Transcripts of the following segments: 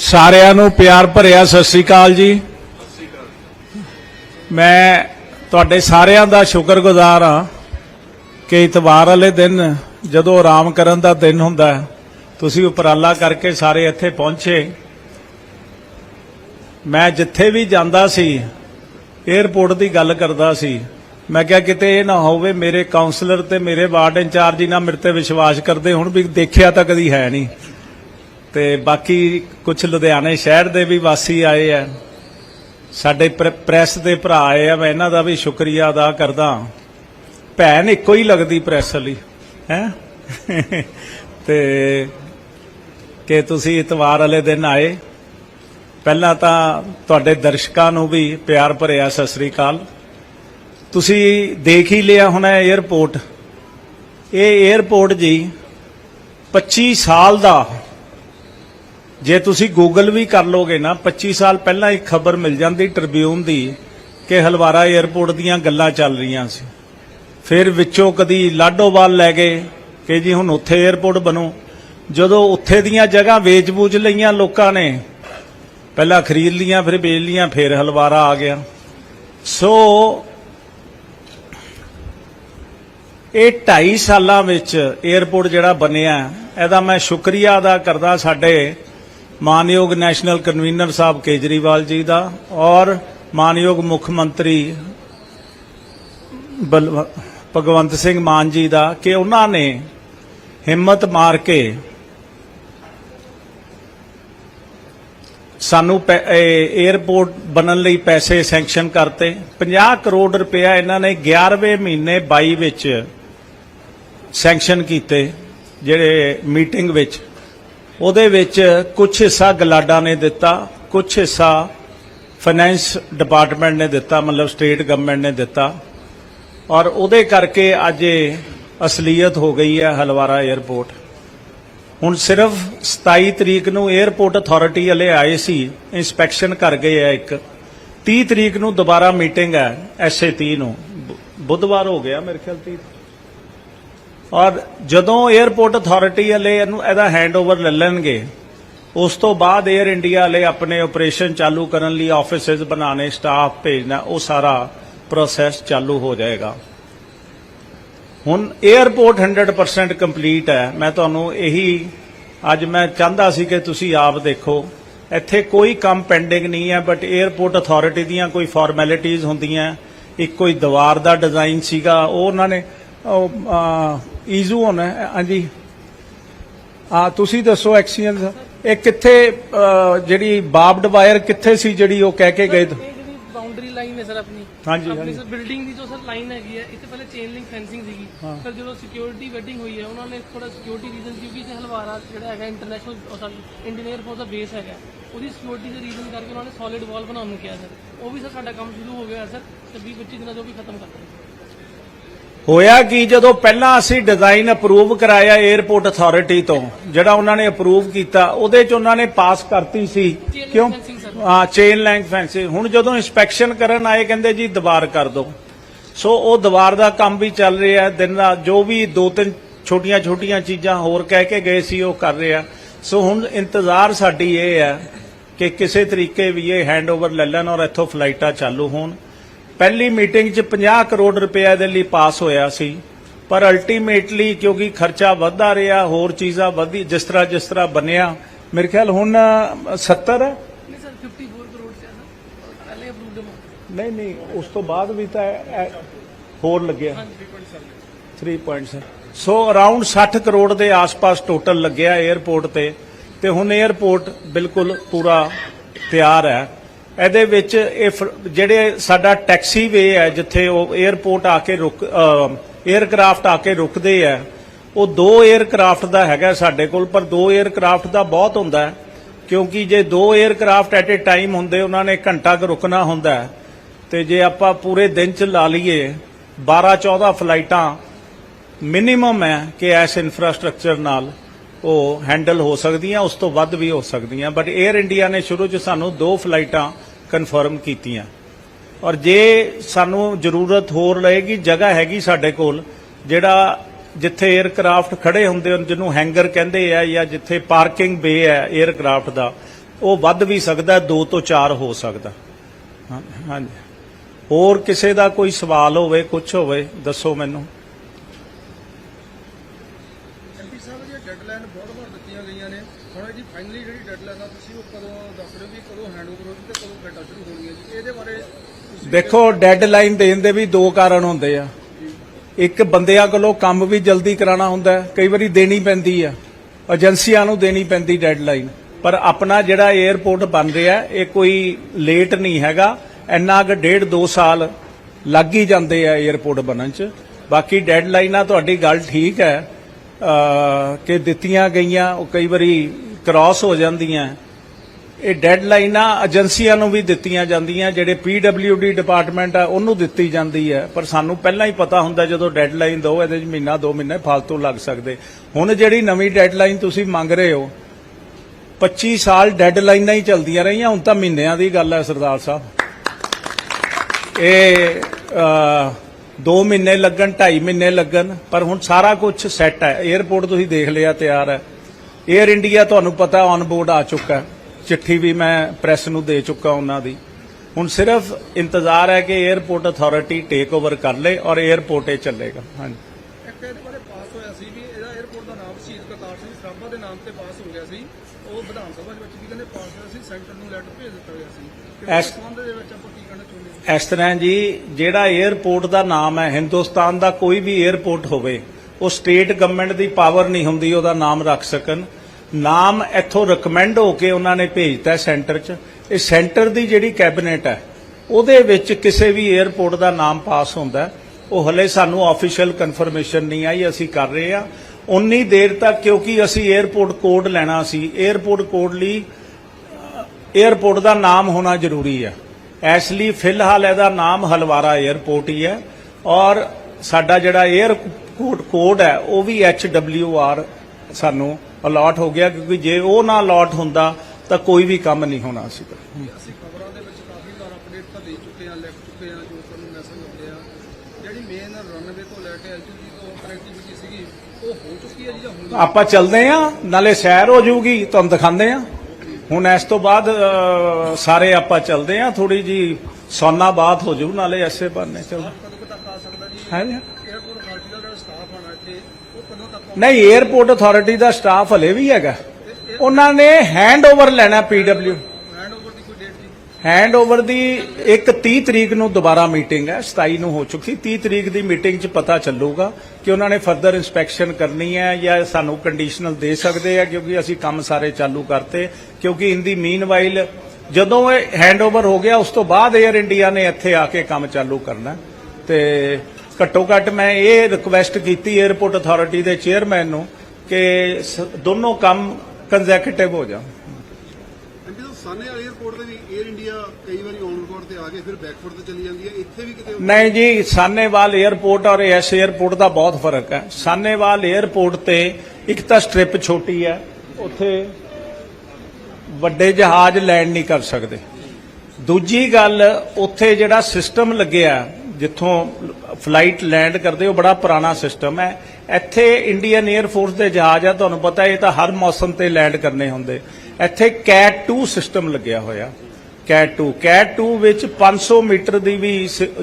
ਸਾਰਿਆਂ ਨੂੰ ਪਿਆਰ ਭਰਿਆ ਸਤਿ ਸ੍ਰੀ ਅਕਾਲ ਜੀ। ਮੈਂ ਤੁਹਾਡੇ ਸਾਰਿਆਂ ਦਾ ਸ਼ੁਕਰਗੁਜ਼ਾਰ ਹਾਂ ਕਿ ਇਤਵਾਰ ਵਾਲੇ ਦਿਨ ਜਦੋਂ ਆਰਾਮ ਕਰਨ ਦਾ ਦਿਨ ਹੁੰਦਾ ਤੁਸੀਂ ਉਪਰਾਲਾ ਕਰਕੇ ਸਾਰੇ ਇੱਥੇ ਪਹੁੰਚੇ। ਮੈਂ ਜਿੱਥੇ ਵੀ ਜਾਂਦਾ ਸੀ 에어ਪੋਰਟ ਦੀ ਗੱਲ ਕਰਦਾ ਸੀ। ਮੈਂ ਕਿਹਾ ਕਿਤੇ ਇਹ ਨਾ ਹੋਵੇ ਮੇਰੇ ਕਾਉਂਸਲਰ ਤੇ ਮੇਰੇ ਵਾਰਡ ਇੰਚਾਰਜ ਹੀ ਨਾ ਮੇਰੇ ਤੇ ਵਿਸ਼ਵਾਸ ਕਰਦੇ, ਹੁਣ ਵੀ ਦੇਖਿਆ ਤਾਂ ਕਦੀ ਹੈ ਨਹੀਂ। ਤੇ ਬਾਕੀ ਕੁਝ ਲੁਧਿਆਣੇ ਸ਼ਹਿਰ ਦੇ ਵੀ ਵਾਸੀ ਆਏ ਆ। ਸਾਡੇ ਪ੍ਰੈਸ ਦੇ ਭਰਾ ਆਏ ਆ, ਮੈਂ ਇਹਨਾਂ ਦਾ ਵੀ ਸ਼ੁਕਰੀਆ ਅਦਾ ਕਰਦਾ। ਭੈਣ ਇੱਕੋ ਹੀ ਲੱਗਦੀ ਪ੍ਰੈਸ ਲਈ ਹੈ? ਤੇ ਕਿ ਤੁਸੀਂ ਇਤਵਾਰ ਵਾਲੇ ਦਿਨ ਆਏ। ਪਹਿਲਾਂ ਤਾਂ ਤੁਹਾਡੇ ਦਰਸ਼ਕਾਂ ਨੂੰ ਵੀ ਪਿਆਰ ਭਰਿਆ ਸਤਿ ਸ੍ਰੀ ਅਕਾਲ। ਤੁਸੀਂ ਦੇਖ ਹੀ ਲਿਆ ਹੋਣਾ 에ਅਰਪੋਰਟ ਇਹ 에ਅਰਪੋਰਟ ਜੀ 25 ਸਾਲ ਦਾ ਜੇ ਤੁਸੀਂ ਗੂਗਲ ਵੀ ਕਰ ਲੋਗੇ ਨਾ 25 ਸਾਲ ਪਹਿਲਾਂ ਇੱਕ ਖਬਰ ਮਿਲ ਜਾਂਦੀ ਟ੍ਰਿਬਿਊਨ ਦੀ ਕਿ ਹਲਵਾਰਾ 에ਅਰਪੋਰਟ ਦੀਆਂ ਗੱਲਾਂ ਚੱਲ ਰਹੀਆਂ ਸੀ। ਫਿਰ ਵਿੱਚੋਂ ਕਦੀ ਲਾਡੋਵਾਲ ਲੈ ਗਏ ਕਿ ਜੀ ਹੁਣ ਉੱਥੇ 에ਅਰਪੋਰਟ ਬਣੋ। ਜਦੋਂ ਉੱਥੇ ਦੀਆਂ ਜਗ੍ਹਾ ਵੇਚ-ਬੂਚ ਲਈਆਂ ਲੋਕਾਂ ਨੇ, ਪਹਿਲਾਂ ਖਰੀਦ ਲੀਆਂ, ਫਿਰ ਵੇਚ ਲੀਆਂ, ਫਿਰ ਹਲਵਾਰਾ ਆ ਗਿਆ। ਸੋ, ਇਹ 2.5 ਸਾਲਾਂ ਵਿੱਚ 에어ਪੋਰਟ ਜਿਹੜਾ ਬਣਿਆ, ਇਹਦਾ ਮੈਂ ਸ਼ੁਕਰੀਆ ਅਦਾ ਕਰਦਾ ਸਾਡੇ ਮਾਨਯੋਗ ਨੈਸ਼ਨਲ ਕਨਵੀਨਰ ਸਾਹਿਬ ਕੇਜਰੀਵਾਲ ਜੀ ਦਾ ਔਰ ਮਾਨਯੋਗ ਮੁੱਖ ਮੰਤਰੀ ਬਲ- ਭਗਵੰਤ ਸਿੰਘ ਮਾਨ ਜੀ ਦਾ ਕਿ ਉਹਨਾਂ ਨੇ ਹਿੰਮਤ ਮਾਰ ਕੇ ਸਾਨੂੰ ਪੈ- ਇਹ 에어ਪੋਰਟ ਬਣਨ ਲਈ ਪੈਸੇ ਸੈਂਕਸ਼ਨ ਕਰਤੇ। 50 ਕਰੋੜ ਰੁਪਇਆ ਇਹਨਾਂ ਨੇ 11ਵੇਂ ਮਹੀਨੇ 22 ਵਿੱਚ ਸੈਂਕਸ਼ਨ ਕੀਤੇ, ਜਿਹੜੇ ਮੀਟਿੰਗ ਵਿੱਚ। ਉਹਦੇ ਵਿੱਚ ਕੁਝ ਹਿੱਸਾ ਗਲਾਡਾ ਨੇ ਦਿੱਤਾ ਕੁਝ ਹਿੱਸਾ ਫਾਈਨੈਂਸ ਡਿਪਾਰਟਮੈਂਟ ਨੇ ਦਿੱਤਾ, ਮਤਲਬ ਸਟੇਟ ਗਵਰਨਮੈਂਟ ਨੇ ਦਿੱਤਾ। ਔਰ ਉਹਦੇ ਕਰਕੇ ਅੱਜ ਇਹ ਅਸਲੀਅਤ ਹੋ ਗਈ ਹੈ ਹਲਵਾਰਾ 에ਅਰਪੋਰਟ ਹੁਣ ਸਿਰਫ 27 ਤਰੀਕ ਨੂੰ 에ਅਰਪੋਰਟ ਅਥਾਰਟੀ ਵਾਲੇ ਆਏ ਸੀ ਇਨਸਪੈਕਸ਼ਨ ਕਰ ਗਏ ਆ ਇੱਕ। 30 ਤਰੀਕ ਨੂੰ ਦੁਬਾਰਾ ਮੀਟਿੰਗ ਹੈ ਐਸਏ 30 ਨੂੰ। ਬੁੱਧਵਾਰ ਹੋ ਗਿਆ ਮੇਰੇ ਖਿਆਲ 30 ਔਰ ਜਦੋਂ 에어ਪੋਰਟ ਅਥਾਰਟੀ ਵਾਲੇ ਇਹਨੂੰ ਇਹਦਾ ਹੈਂਡਓਵਰ ਲੈ ਲੈਣਗੇ, ਉਸ ਤੋਂ ਬਾਅਦ 에ਅਰ ਇੰਡੀਆ ਵਾਲੇ ਆਪਣੇ ਆਪਰੇਸ਼ਨ ਚਾਲੂ ਕਰਨ ਲਈ ਆਫਿਸਸ ਬਣਾਣੇ ਸਟਾਫ ਭੇਜਣਾ, ਉਹ ਸਾਰਾ ਪ੍ਰੋਸੈਸ ਚਾਲੂ ਹੋ ਜਾਏਗਾ। ਹੁਣ 에어ਪੋਰਟ 100% ਕੰਪਲੀਟ ਹੈ। ਮੈਂ ਤੁਹਾਨੂੰ ਇਹੀ ਅੱਜ ਮੈਂ ਚਾਹੁੰਦਾ ਸੀ ਕਿ ਤੁਸੀਂ ਆਪ ਦੇਖੋ। ਇੱਥੇ ਕੋਈ ਕੰਮ ਪੈਂਡਿੰਗ ਨਹੀਂ ਹੈ ਬਟ 에어ਪੋਰਟ ਅਥਾਰਟੀ ਦੀਆਂ ਕੋਈ ਫਾਰਮੈਲਿਟੀਆਂ ਹੁੰਦੀਆਂ। ਇੱਕ ਕੋਈ ਦੀਵਾਰ ਦਾ ਡਿਜ਼ਾਈਨ ਸੀਗਾ, ਉਹ ਉਹਨਾਂ ਨੇ ਈਜ਼ੂ ਹੋਣਾ ਹਾਂਜੀ। ਆ ਤੁਸੀਂ ਦੱਸੋ ਐਕਸੀਅਨ ਇਹ ਕਿੱਥੇ ਜਿਹੜੀ ਬਾਬਡ ਵਾਇਰ ਕਿੱਥੇ ਸੀ ਜਿਹੜੀ ਉਹ ਕਹਿ ਕੇ ਗਏ? ਬਾਉਂਡਰੀ ਲਾਈਨ ਹੈ ਸਰ ਆਪਣੀ। ਹਾਂਜੀ, ਆਪਣੀ ਹਾਂਜੀ। ਸਰ ਬਿਲਡਿੰਗ ਦੀ ਜੋ ਸਰ ਲਾਈਨ ਹੈਗੀ ਹੈ ਇੱਥੇ ਪਹਿਲੇ ਚੇਨ ਲਿੰਕ ਫੈਂਸਿੰਗ ਸੀਗੀ। ਫਿਰ ਜਦੋਂ ਸਿਕਿਉਰਿਟੀ ਵੈਡਿੰਗ ਹੋਈ ਹੈ ਉਹਨਾਂ ਨੇ ਥੋੜਾ ਸਿਕਿਉਰਿਟੀ ਰੀਜ਼ਨ ਕਿਉਂਕਿ ਇਹ ਹਲਵਾਰਾ ਜਿਹੜਾ ਹੈਗਾ international sorry Indian air force ਦਾ ਬੇਸ ਹੈਗਾ। ਉਹਦੀ ਸਿਕਿਉਰਿਟੀ ਦੇ ਰੀਜ਼ਨ ਕਰਕੇ ਉਹਨਾਂ ਨੇ ਸੋਲਿਡ ਵਾਲ ਬਣਾਉਣ ਨੂੰ ਕਿਹਾ ਸਰ। ਉਹ ਵੀ ਸਰ ਸਾਡਾ ਕੰਮ ਸ਼ੁਰੂ ਹੋ ਗਿਆ ਸਰ। ਤੇ 20 25 ਦਿਨਾਂ ਤੋਂ ਵੀ ਖਤਮ ਕਰ ਦਾਂਗੇ ਹੋਇਆ ਕਿ ਜਦੋਂ ਪਹਿਲਾਂ ਅਸੀਂ ਡਿਜ਼ਾਈਨ ਅਪਰੂਵ ਕਰਾਇਆ 에ਅਰਪੋਰਟ ਅਥਾਰਟੀ ਤੋਂ? ਜਿਹੜਾ ਉਹਨਾਂ ਨੇ ਅਪਰੂਵ ਕੀਤਾ ਉਹਦੇ ਚ ਉਹਨਾਂ ਨੇ ਪਾਸ ਕਰਤੀ ਸੀ। ਕਿਉਂ. ਹਾਂ ਚੇਨ ਲੈਂਕ ਫੈਂਸਿੰਗ ਹੁਣ ਜਦੋਂ ਇਨਸਪੈਕਸ਼ਨ ਕਰਨ ਆਏ ਕਹਿੰਦੇ ਜੀ ਦੀਵਾਰ ਕਰ ਦਿਓ ਸੋ ਉਹ ਦੀਵਾਰ ਦਾ ਕੰਮ ਵੀ ਚੱਲ ਰਿਹਾ। ਦਿਨ ਰਾਤ ਜੋ ਵੀ ਦੋ ਤਿੰਨ ਛੋਟੀਆਂ ਛੋਟੀਆਂ ਚੀਜ਼ਾਂ ਹੋਰ ਕਹਿ ਕੇ ਗਏ ਸੀ ਉਹ ਕਰ ਰਿਹਾ। ਸੋ ਹੁਣ ਇੰਤਜ਼ਾਰ ਸਾਡੀ ਇਹ ਹੈ ਕਿ ਕਿਸੇ ਤਰੀਕੇ ਵੀ ਇਹ ਹੈਂਡਓਵਰ ਲੈ ਲੈਣ ਔਰ ਇੱਥੋਂ ਫਲਾਈਟਾਂ ਚਾਲੂ ਹੋਣ। ਪਹਿਲੀ ਮੀਟਿੰਗ 'ਚ 50 ਕਰੋੜ ਰੁਪਏ ਦੇ ਲਈ ਪਾਸ ਹੋਇਆ ਸੀ ਪਰ ਅਲਟੀਮੇਟਲੀ ਕਿਉਂਕਿ ਖਰਚਾ ਵੱਧਦਾ ਰਿਹਾ ਹੋਰ ਚੀਜ਼ਾਂ ਵਧੀ ਜਿਸ ਤਰ੍ਹਾਂ ਜਿਸ ਤਰ੍ਹਾਂ ਬਣਿਆ ਮੇਰੇ ਖਿਆਲ ਹੁਣ 70 ਹੈ ਨਹੀਂ ਸਰ 54 ਕਰੋੜ ਸੀ ਸਰ ਪਹਿਲੇ ਅਪਰੂਵਡ ਅਮਾਉਂਟ ਨਹੀਂ ਨਹੀਂ ਉਸ ਤੋਂ ਬਾਅਦ ਵੀ ਤਾਂ ਹੋਰ ਲੱਗਿਆ। ਹਾਂਜੀ 3 ਪੁਆਇੰਟਸ ਸੋ ਅਰਾਊਂਡ 60 ਕਰੋੜ ਦੇ ਆਸ-ਪਾਸ ਟੋਟਲ ਲੱਗਿਆ 에ਅਰਪੋਰਟ ਤੇ ਤੇ ਹੁਣ 에ਅਰਪੋਰਟ ਬਿਲਕੁਲ ਪੂਰਾ ਤਿਆਰ ਹੈ। ਇਹਦੇ ਵਿੱਚ ਇਹ ਜਿਹੜੇ ਸਾਡਾ ਟੈਕਸੀ ਵੇ ਹੈ, ਜਿੱਥੇ ਉਹ 에어ਪੋਰਟ ਆ ਕੇ ਰੁਕ 에ਅਰਕ੍ਰਾਫਟ ਆ ਕੇ ਰੁਕਦੇ ਆ, ਉਹ ਦੋ 에ਅਰਕ੍ਰਾਫਟ ਦਾ ਹੈਗਾ ਸਾਡੇ ਕੋਲ, ਪਰ ਦੋ 에ਅਰਕ੍ਰਾਫਟ ਦਾ ਬਹੁਤ ਹੁੰਦਾ ਕਿਉਂਕਿ ਜੇ ਦੋ 에ਅਰਕ੍ਰਾਫਟ ਐਟ ਅ ਟਾਈਮ ਹੁੰਦੇ, ਉਹਨਾਂ ਨੇ ਘੰਟਾ ਕ ਰੁਕਣਾ ਹੁੰਦਾ ਤੇ ਜੇ ਆਪਾਂ ਪੂਰੇ ਦਿਨ ਚ ਲਾ ਲਈਏ 12 14 ਫਲਾਈਟਾਂ ਮਿਨੀਮਮ ਹੈ ਕਿ ਐਸ ਇਨਫਰਾਸਟ੍ਰਕਚਰ ਨਾਲ ਉਹ ਹੈਂਡਲ ਹੋ ਸਕਦੀਆਂ, ਉਸ ਤੋਂ ਵੱਧ ਵੀ ਹੋ ਸਕਦੀਆਂ। ਬਟ 에ਅਰ ਇੰਡੀਆ ਨੇ ਸ਼ੁਰੂ 'ਚ ਸਾਨੂੰ ਦੋ ਫਲਾਈਟਾਂ ਕਨਫਰਮ ਕੀਤੀਆਂ। ਔਰ ਜੇ ਸਾਨੂੰ ਜ਼ਰੂਰਤ ਹੋਰ ਰਹੇਗੀ, ਜਗ੍ਹਾ ਹੈਗੀ ਸਾਡੇ ਕੋਲ, ਜਿਹੜਾ ਜਿੱਥੇ 에ਅਰਕ੍ਰਾਫਟ ਖੜੇ ਹੁੰਦੇ ਹਨ, ਜਿਹਨੂੰ ਹੈਂਗਰ ਕਹਿੰਦੇ ਆ, ਜਾਂ ਜਿੱਥੇ ਪਾਰਕਿੰਗ ਬੇ ਹੈ 에ਅਰਕ੍ਰਾਫਟ ਦਾ, ਉਹ ਵੱਧ ਵੀ ਸਕਦਾ, ਦੋ ਤੋਂ ਚਾਰ ਹੋ ਸਕਦਾ। ਹਾਂਜੀ। ਹੋਰ ਕਿਸੇ ਦਾ ਕੋਈ ਸਵਾਲ ਹੋਵੇ ਕੁਝ ਹੋਵੇ, ਦੱਸੋ ਮੈਨੂੰ। ਹੁਣ ਇਹਦੀ ਫਾਈਨਲੀ ਜਿਹੜੀ ਡੈਡਲਾਈਨ ਆ ਤੁਸੀਂ ਉਹ ਕਦੋਂ ਦੱਸ ਰਹੇ ਹੋ ਵੀ ਕਦੋਂ ਹੈਂਡਓਵਰ ਹੋਣੀ ਤੇ ਕਦੋਂ ਬੈਟਾ ਸ਼ੁਰੂ ਹੋਣੀ ਹੈ ਜੀ? ਇਹਦੇ ਬਾਰੇ ਤੁਸੀਂ ਦੇਖੋ ਡੈਡਲਾਈਨ ਦੇਣ ਦੇ ਵੀ ਦੋ ਕਾਰਨ ਹੁੰਦੇ ਆ। ਇੱਕ ਬੰਦਿਆਂ ਕੋਲੋਂ ਕੰਮ ਵੀ ਜਲਦੀ ਕਰਾਉਣਾ ਹੁੰਦਾ ਹੈ ਕਈ ਵਾਰੀ ਦੇਣੀ ਪੈਂਦੀ ਆ। ਏਜੰਸੀਆਂ ਨੂੰ ਦੇਣੀ ਪੈਂਦੀ ਡੈਡਲਾਈਨ ਪਰ ਆਪਣਾ ਜਿਹੜਾ 에ਅਰਪੋਰਟ ਬਣ ਰਿਹਾ ਇਹ ਕੋਈ ਲੇਟ ਨਹੀਂ ਹੈਗਾ। ਇੰਨਾ ਕੁ ਡੇਢ ਦੋ ਸਾਲ ਲੱਗ ਹੀ ਜਾਂਦੇ ਆ 에ਅਰਪੋਰਟ ਬਣਨ ਚ। ਬਾਕੀ ਡੈਡਲਾਈਨਾਂ ਤੁਹਾਡੀ ਗੱਲ ਠੀਕ ਹੈ। ਕਿ ਦਿੱਤੀਆਂ ਗਈਆਂ, ਉਹ ਕਈ ਵਾਰੀ ਕ੍ਰਾਸ ਹੋ ਜਾਂਦੀਆਂ। ਇਹ ਡੈਡਲਾਈਨਾਂ ਏਜੰਸੀਆਂ ਨੂੰ ਵੀ ਦਿੱਤੀਆਂ ਜਾਂਦੀਆਂ, ਜਿਹੜੇ ਪੀਡਬਲਯੂਡੀ ਡਿਪਾਰਟਮੈਂਟ ਆ, ਉਹਨੂੰ ਦਿੱਤੀ ਜਾਂਦੀ ਹੈ। ਪਰ ਸਾਨੂੰ ਪਹਿਲਾਂ ਹੀ ਪਤਾ ਹੁੰਦਾ ਜਦੋਂ ਡੈਡਲਾਈਨ ਦੋ, ਇਹਦੇ ਚ ਮਹੀਨਾ, ਦੋ ਮਹੀਨੇ ਫालतू ਲੱਗ ਸਕਦੇ। ਹੁਣ ਜਿਹੜੀ ਨਵੀਂ ਡੈਡਲਾਈਨ ਤੁਸੀਂ ਮੰਗ ਰਹੇ ਹੋ 25 ਸਾਲ ਡੈਡਲਾਈਨਾਂ ਹੀ ਚੱਲਦੀਆਂ ਰਹੀਆਂ, ਹੁਣ ਤਾਂ ਮਹੀਨਿਆਂ ਦੀ ਗੱਲ ਹੈ ਸਰਦਾਰ ਸਾਹਿਬ। ਇਹ 2 ਮਹੀਨੇ ਲੱਗਣ 2.5 ਮਹੀਨੇ ਲੱਗਣ, ਪਰ ਹੁਣ ਸਾਰਾ ਕੁਝ ਸੈੱਟ ਹੈ। 에어ਪੋਰਟ ਤੁਸੀਂ ਦੇਖ ਲਿਆ, ਤਿਆਰ ਹੈ। 에ਅਰ ਇੰਡੀਆ ਤੁਹਾਨੂੰ ਪਤਾ ਔਨ ਬੋਰਡ ਆ ਚੁੱਕਾ ਚਿੱਠੀ ਵੀ ਮੈਂ ਪ੍ਰੈਸ ਨੂੰ ਦੇ ਚੁੱਕਾ ਉਹਨਾਂ ਦੀ। ਹੁਣ ਸਿਰਫ ਇੰਤਜ਼ਾਰ ਹੈ ਕਿ 에어ਪੋਰਟ ਅਥਾਰਟੀ ਟੇਕ ਓਵਰ ਕਰ ਲੇ ਔਰ 에어ਪੋਰਟ ਇਹ ਚੱਲੇਗਾ। ਹਾਂਜੀ। ਨਾਭਾ ਦੇ ਨਾਮ ਤੇ ਪਾਸ ਹੋ ਗਿਆ ਸੀ। ਉਹ ਵਿਧਾਨ ਸਭਾ ਦੇ ਵਿੱਚ ਵੀ ਕਹਿੰਦੇ ਪਾਸ ਹੋਇਆ ਸੀ ਸੈਂਟਰ ਨੂੰ ਲੈਟਰ ਭੇਜ ਦਿੱਤਾ ਗਿਆ ਸੀ। ਇਸ ਸੰਬੰਧ ਦੇ ਵਿੱਚ ਆਪਾਂ ਕੀ ਕਹਿਣਾ ਚਾਹੁੰਦੇ ਇਸ ਤਰ੍ਹਾਂ ਜੀ ਜਿਹੜਾ 에ਅਰਪੋਰਟ ਦਾ ਨਾਮ ਹੈ ਹਿੰਦੁਸਤਾਨ ਦਾ ਕੋਈ ਵੀ 에ਅਰਪੋਰਟ ਹੋਵੇ ਉਹ ਸਟੇਟ ਗਵਰਨਮੈਂਟ ਦੀ ਪਾਵਰ ਨਹੀਂ ਹੁੰਦੀ ਉਹਦਾ ਨਾਮ ਰੱਖ ਸਕਣ। ਨਾਮ ਇੱਥੋਂ ਰეკਮੈਂਡ ਹੋ ਕੇ ਉਹਨਾਂ ਨੇ ਭੇਜਤਾ ਸੈਂਟਰ 'ਚ। ਇਹ ਸੈਂਟਰ ਦੀ ਜਿਹੜੀ ਕੈਬਨਿਟ ਹੈ ਉਹਦੇ ਵਿੱਚ ਕਿਸੇ ਵੀ 에ਅਰਪੋਰਟ ਦਾ ਨਾਮ ਪਾਸ ਹੁੰਦਾ। ਉਹ ਹਲੇ ਸਾਨੂੰ ਆਫੀਸ਼ੀਅਲ ਕਨਫਰਮੇਸ਼ਨ ਨਹੀਂ ਆਈ ਅਸੀਂ ਕਰ ਰਹੇ ਆ ਉਨੀ ਦੇਰ ਤੱਕ, ਕਿਉਂਕਿ ਅਸੀਂ 에어ਪੋਰਟ ਕੋਡ ਲੈਣਾ ਸੀ। 에어ਪੋਰਟ ਕੋਡ ਲਈ 에어ਪੋਰਟ ਦਾ ਨਾਮ ਹੋਣਾ ਜ਼ਰੂਰੀ ਹੈ। ਇਸ ਲਈ ਫਿਲਹਾਲ ਇਹਦਾ ਨਾਮ ਹਲਵਾਰਾ 에어ਪੋਰਟ ਹੀ ਹੈ। ਔਰ ਸਾਡਾ ਜਿਹੜਾ 에어ਪੋਰਟ ਕੋਡ ਹੈ, ਉਹ ਵੀ ਐਚ ਡਬਲਿਊ ਆਰ ਸਾਨੂੰ ਅਲਾਟ ਹੋ ਗਿਆ, ਕਿਉਂਕਿ ਜੇ ਉਹ ਨਾ ਅਲਾਟ ਹੁੰਦਾ, ਤਾਂ ਕੋਈ ਵੀ ਕੰਮ ਨਹੀਂ ਹੋਣਾ ਸੀ। ਆਪਾਂ ਚੱਲਦੇ ਆ ਨਾਲੇ ਸੈਰ ਹੋ ਜਾਊਗੀ ਤੁਹਾਨੂੰ ਦਿਖਾਉਂਦੇ ਆ ਹੁਣ ਇਸ ਤੋਂ ਬਾਅਦ ਸਾਰੇ ਆਪਾਂ ਚੱਲਦੇ ਆ ਥੋੜੀ ਜੀ ਸੋਨਾ ਬਾਤ ਹੋ ਜੂ ਨਾਲੇ ਐਸੇ ਬੰਨੇ ਚਲ। ਨਹੀਂ ਏਅਰਪੋਰਟ ਅਥਾਰਟੀ ਦਾ ਸਟਾਫ ਹਲੇ ਵੀ ਹੈਗਾ। ਉਹਨਾਂ ਨੇ ਹੈਂਡ ਓਵਰ ਲੈਣਾ ਪੀਡਬਲਯੂ ਡੇਟ ਹੈਂਡ ਓਵਰ ਦੀ ਇੱਕ 30 ਤਰੀਕ ਨੂੰ ਦੁਬਾਰਾ ਮੀਟਿੰਗ ਹੈ 27 ਨੂੰ ਹੋ ਚੁੱਕੀ। 30 ਤਰੀਕ ਦੀ ਮੀਟਿੰਗ 'ਚ ਪਤਾ ਚੱਲੂਗਾ ਕਿ ਉਹਨਾਂ ਨੇ ਫਰਦਰ ਇਨਸਪੈਕਸ਼ਨ ਕਰਨੀ ਹੈ ਜਾਂ ਸਾਨੂੰ ਕੰਡੀਸ਼ਨਲ ਦੇ ਸਕਦੇ ਆ, ਕਿਉਂਕਿ ਅਸੀਂ ਕੰਮ ਸਾਰੇ ਚਾਲੂ ਕਰਤੇ। ਕਿਉਂਕਿ ਇਨ ਦੀ ਮੀਨਵਾਈਲ ਜਦੋਂ ਇਹ ਹੈਂਡ ਓਵਰ ਹੋ ਗਿਆ, ਉਸ ਤੋਂ ਬਾਅਦ 에ਅਰ ਇੰਡੀਆ ਨੇ ਇੱਥੇ ਆ ਕੇ ਕੰਮ ਚਾਲੂ ਕਰਨਾ। ਤੇ ਘੱਟੋ ਘੱਟ ਮੈਂ ਇਹ ਰਿਕੁਐਸਟ ਕੀਤੀ 에ਅਰਪੋਰਟ ਅਥਾਰਟੀ ਦੇ ਚੇਅਰਮੈਨ ਨੂੰ ਕਿ ਦੋਨੋਂ ਕੰਮ ਕੰਜ਼ੈਕਟਿਵ ਹੋ ਜਾਣ। ਵਾਰੀ ਔਨਕੋਰ ਤੇ ਆ ਕੇ ਫਿਰ ਬੈਕਫੁੱਟ ਤੇ ਚਲੀ ਜਾਂਦੀ ਹੈ। ਇੱਥੇ ਵੀ ਕਿਤੇ ਨਹੀਂ ਜੀ ਸਾਨੇਵਾਲ 에ਅਰਪੋਰਟ ਔਰ ਐਸ 에ਅਰਪੋਰਟ ਦਾ ਬਹੁਤ ਫ਼ਰਕ ਹੈ। ਸਾਨੇਵਾਲ 에ਅਰਪੋਰਟ ਤੇ ਇੱਕ ਤਾਂ ਸਟ੍ਰਿਪ ਛੋਟੀ ਹੈ। ਉੱਥੇ ਵੱਡੇ ਜਹਾਜ਼ ਲੈਂਡ ਨਹੀਂ ਕਰ ਸਕਦੇ। ਦੂਜੀ ਗੱਲ, ਉੱਥੇ ਜਿਹੜਾ ਸਿਸਟਮ ਲੱਗਿਆ, ਜਿੱਥੋਂ ਫਲਾਈਟ ਲੈਂਡ ਕਰਦੇ, ਉਹ ਬੜਾ ਪੁਰਾਣਾ ਸਿਸਟਮ ਹੈ। ਇੱਥੇ ਇੰਡੀਅਨ 에ਅਰ ਫੋਰਸ ਦੇ ਜਹਾਜ਼ ਆ, ਤੁਹਾਨੂੰ ਪਤਾ ਇਹ ਤਾਂ ਹਰ ਮੌਸਮ ਤੇ ਲੈਂਡ ਕਰਨੇ ਹੁੰਦੇ। ਇੱਥੇ ਕੈਟ 2 ਸਿਸਟਮ ਲੱਗਿਆ ਹੋਇਆ। ਕੈਟ 2 ਕੈਟ 2 ਵਿੱਚ 500 ਮੀਟਰ ਦੀ ਵੀ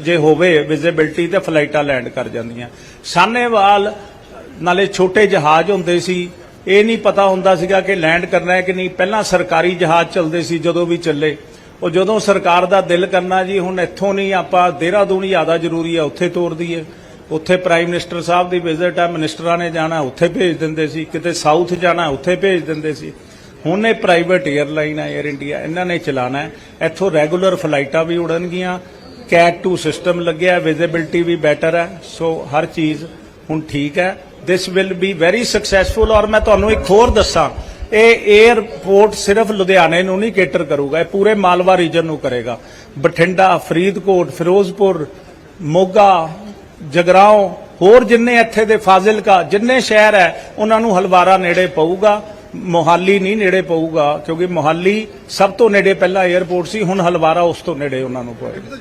ਜੇ ਹੋਵੇ ਵਿਜ਼ਿਬਿਲਟੀ ਤੇ ਫਲਾਈਟਾਂ ਲੈਂਡ ਕਰ ਜਾਂਦੀਆਂ। ਸਾਨੇਵਾਲ ਨਾਲੇ ਛੋਟੇ ਜਹਾਜ਼ ਹੁੰਦੇ ਸੀ, ਇਹ ਨਹੀਂ ਪਤਾ ਹੁੰਦਾ ਸੀਗਾ ਕਿ ਲੈਂਡ ਕਰਨਾ ਹੈ ਕਿ ਨਹੀਂ। ਪਹਿਲਾਂ ਸਰਕਾਰੀ ਜਹਾਜ਼ ਚੱਲਦੇ ਸੀ ਜਦੋਂ ਵੀ ਚੱਲੇ। ਉਹ ਜਦੋਂ ਸਰਕਾਰ ਦਾ ਦਿਲ ਕਰਨਾ ਜੀ, ਹੁਣ ਇੱਥੋਂ ਨਹੀਂ, ਆਪਾਂ ਦੇਹਰਾਦੂਨ ਜ਼ਿਆਦਾ ਜ਼ਰੂਰੀ ਹੈ ਉੱਥੇ ਤੋਰ ਦਈਏ। ਉੱਥੇ ਪ੍ਰਾਈਮ ਮਿਨਿਸਟਰ ਸਾਹਿਬ ਦੀ ਵਿਜ਼ਿਟ ਆ ਮਿਨਿਸਟਰਾਂ ਨੇ ਜਾਣਾ, ਉੱਥੇ ਭੇਜ ਦਿੰਦੇ ਸੀ। ਕਿਤੇ ਸਾਊਥ ਜਾਣਾ, ਉੱਥੇ ਭੇਜ ਦਿੰਦੇ ਸੀ। ਹੁਣ ਇਹ ਪ੍ਰਾਈਵੇਟ 에ਅਰਲਾਈਨ ਹੈ 에ਅਰ ਇੰਡੀਆ ਇਹਨਾਂ ਨੇ ਚਲਾਣਾ ਹੈ। ਇੱਥੋਂ ਰੈਗੂਲਰ ਫਲਾਈਟਾਂ ਵੀ ਉਡਣਗੀਆਂ ਕੈਟ 2 ਸਿਸਟਮ ਲੱਗਿਆ ਵਿਜ਼ਿਬਿਲਟੀ ਵੀ ਬੈਟਰ ਹੈ। ਸੋ ਹਰ ਚੀਜ਼ ਹੁਣ ਠੀਕ ਹੈ। This will be very successful ਔਰ ਮੈਂ ਤੁਹਾਨੂੰ ਇੱਕ ਹੋਰ ਦੱਸਾਂ। ਇਹ 에ਅਰਪੋਰਟ ਸਿਰਫ ਲੁਧਿਆਣੇ ਨੂੰ ਨਹੀਂ ਕੇਟਰ ਕਰੂਗਾ, ਇਹ ਪੂਰੇ ਮਾਲਵਾ ਰੀਜਨ ਨੂੰ ਕਰੇਗਾ। ਬਠਿੰਡਾ, ਫਰੀਦਕੋਟ, ਫਿਰੋਜ਼ਪੁਰ, ਮੋਗਾ ਜਗਰਾਓ ਹੋਰ ਜਿੰਨੇ ਇੱਥੇ ਦੇ ਫਾਜ਼ਿਲਕਾ, ਜਿੰਨੇ ਸ਼ਹਿਰ ਹੈ, ਉਹਨਾਂ ਨੂੰ ਹਲਵਾਰਾ ਨੇੜੇ ਪਊਗਾ। ਮੋਹਾਲੀ ਨਹੀਂ ਨੇੜੇ ਪਊਗਾ, ਕਿਉਂਕਿ ਮੋਹਾਲੀ ਸਭ ਤੋਂ ਨੇੜੇ ਪਹਿਲਾਂ 에ਅਰਪੋਰਟ ਸੀ, ਹੁਣ ਹਲਵਾਰਾ ਉਸ ਤੋਂ ਨੇੜੇ ਉਹਨਾਂ ਨੂੰ ਪਊਗਾ।